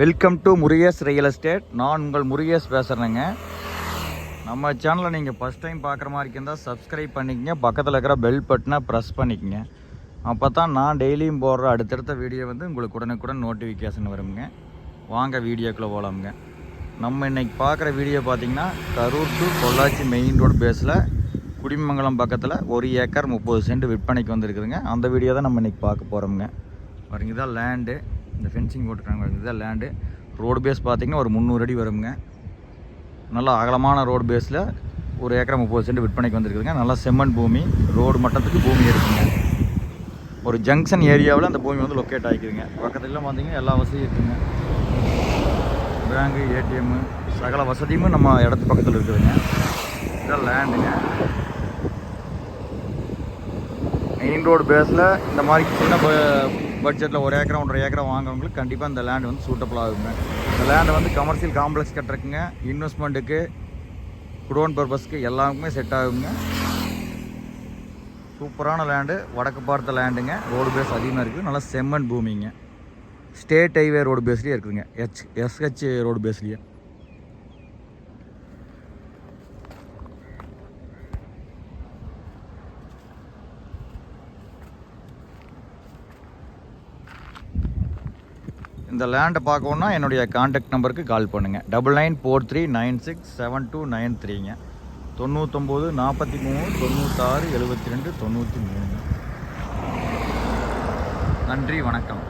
Welcome to Murugesh real estate நான் உங்கள் முருகேஷ் பேசுகிறேங்க நம்ம சேனலை நீங்கள் ஃபஸ்ட் டைம் பார்க்குற மாதிரி இருந்தால் சப்ஸ்கிரைப் பண்ணிக்கங்க. பக்கத்தில் இருக்கிற பெல் பட்டனை ப்ரெஸ் பண்ணிக்கங்க. அப்போ தான் நான் டெய்லியும் போடுற அடுத்தடுத்த வீடியோ வந்து உங்களுக்கு உடனுக்குடன் நோட்டிஃபிகேஷன் வருங்க. வாங்க வீடியோக்குள்ளே போகலாமுங்க நம்ம இன்றைக்கி பார்க்குற வீடியோ பார்த்தீங்கன்னா Karur to Pollachi main road பேஸில் குடிமங்கலம் பக்கத்தில் ஒரு ஏக்கர் முப்பது சென்ட் விற்பனைக்கு வந்திருக்குதுங்க. அந்த வீடியோ தான் நம்ம இன்றைக்கி பார்க்க போகிறோமுங்க பாருங்க இதான் லேண்டு இந்த ஃபென்சிங் போட்டுருக்காங்க. இதுதான் லேண்டு ரோடு பேஸ் பார்த்திங்கன்னா ஒரு முந்நூறு அடி வருங்க. நல்லா அகலமான ரோடு பேஸில் ஒரு ஏக்கரை முப்பது சென்ட் விற்பனைக்கு வந்திருக்குதுங்க. நல்லா செம்மண் பூமி. ரோடு மட்டத்துக்கு பூமி இருக்குங்க. ஒரு ஜங்ஷன் ஏரியாவில் அந்த பூமி வந்து லொக்கேட் ஆகிக்குதுங்க பக்கத்துலலாம் பார்த்திங்கன்னா எல்லா வசதியும் இருக்குங்க. பேங்கு ஏடிஎம்மு சகல வசதியும் நம்ம இடத்து பக்கத்தில் இருக்குதுங்க. இதான் லேண்டுங்க மெயின் ரோடு பேஸில் இந்த மாதிரி சின்ன பட்ஜெட்டில் ஒரு ஏக்கரா ஒன்றரை ஏக்கரா வாங்குறவங்களுக்கு கண்டிப்பாக இந்த லேண்ட் வந்து சூட்டபுள் ஆகுங்க இந்த லேண்டை வந்து கமர்ஷியல் காம்ப்ளெக்ஸ் கட்டுறக்குங்க இன்வெஸ்ட்மெண்ட்டுக்கு குடோன் பர்பஸ்க்கு எல்லாருக்குமே செட் ஆகுங்க. சூப்பரான லேண்டு வடக்கு பார்த்த லேண்டுங்க ரோடு பேஸ் அதிகமாக இருக்குது நல்லா செம்மண் பூமிங்க. ஸ்டேட் ஹைவே ரோடு பேஸ்லேயே இருக்குதுங்க. ஹெச் எஸ்ஹெச் ரோடு பேஸ்லேயே இந்த லேண்டை பார்க்கணுன்னா என்னுடைய காண்டாக்ட் நம்பருக்கு கால் பண்ணுங்கள் double nine four three nine six seven two nine த்ரீங்க தொண்ணூத்தொம்பது நாற்பத்தி மூணு தொண்ணூத்தாறு எழுபத்தி ரெண்டு தொண்ணூற்றி மூணு. நன்றி வணக்கம்.